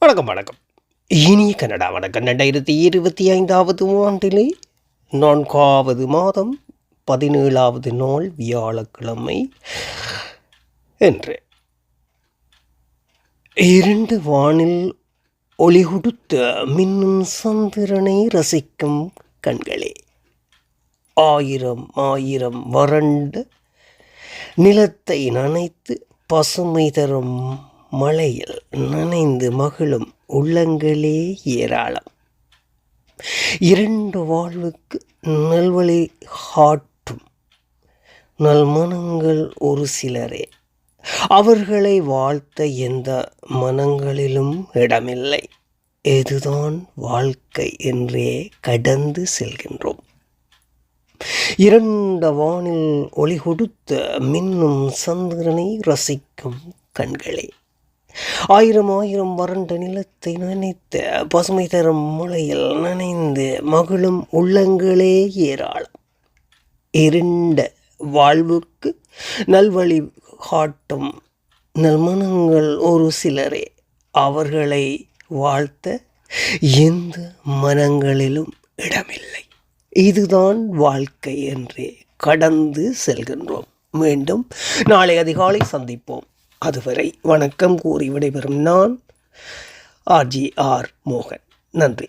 வணக்கம் வணக்கம். இனிய கனடா வணக்கம். ரெண்டாயிரத்தி இருபத்தி ஐந்தாவது ஆண்டிலே நான்காவது மாதம் பதினேழாவது நாள் வியாழக்கிழமை என்று இரண்டு வானில் ஒளி கொடுத்த மின்னும் சந்திரனை ரசிக்கும் கண்களே. ஆயிரம் ஆயிரம் வறண்ட நிலத்தை நனைத்து பசுமை தரும் மழையில் நனைந்து மகிழும் உள்ளங்களே ஏராளம். இரண்டு வாழ்வுக்கு நல்வழி காட்டும் நல்மனங்கள் ஒரு சிலரே. அவர்களை வாழ்த்த எந்த மனங்களிலும் இடமில்லை. இதுதான் வாழ்க்கை என்றே கடந்து செல்கின்றோம். இரண்ட வானில் ஒளி கொடுத்த மின்னும் சந்திரனை ரசிக்கும் கண்களே. ஆயிரம் ஆயிரம் வறண்ட நிலத்தை நனைத்த பசுமை தரும் மழையில் நனைந்து மகிழும் உள்ளங்களே ஏராளம். இருண்ட வாழ்வுக்கு நல்வழி காட்டும் நல்மனங்கள் ஒரு சிலரே. அவர்களை வாழ்த்த எந்த மனங்களிலும் இடமில்லை. இதுதான் வாழ்க்கை என்றே கடந்து செல்கின்றோம். மீண்டும் நாளை அதிகாலை சந்திப்போம். அதுவரை வணக்கம் கூறி விடைபெறும் நான் ஆர்ஜி ஆர் மோகன். நன்றி.